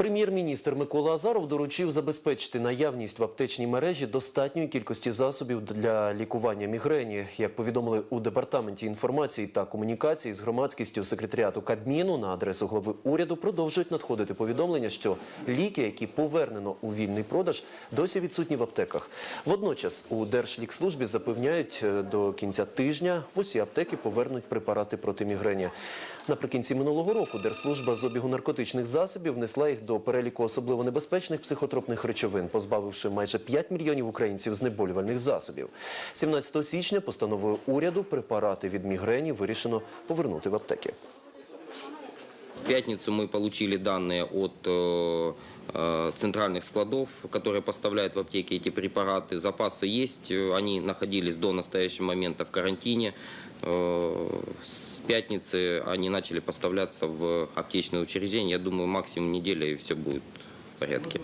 Прем'єр-міністр Микола Азаров доручив забезпечити наявність в аптечній мережі достатньої кількості засобів для лікування мігрені. Як повідомили у департаменті інформації та комунікації з громадськістю секретаріату Кабміну на адресу глави уряду продовжують надходити повідомлення, що ліки, які повернено у вільний продаж, досі відсутні в аптеках. Водночас у Держлікслужбі запевняють, е, до кінця тижня в усі аптеки повернуть препарати проти мігрені. Наприкінці минулого року Держслужба з обігу наркотичних засобів внесла їх до переліку особливо небезпечних психотропних речовин, позбавивши майже 5 мільйонів українців знеболювальних засобів. 17 січня постановою уряду препарати від мігрені вирішено повернути в аптеки. В пятницу мы получили данные от э, э, центральных складов, которые поставляют в аптеки эти препараты. Запасы есть, э, они находились до настоящего момента в карантине. Э, С пятницы они начали поставляться в аптечные учреждения. Я думаю, максимум неделя и все будет в порядке.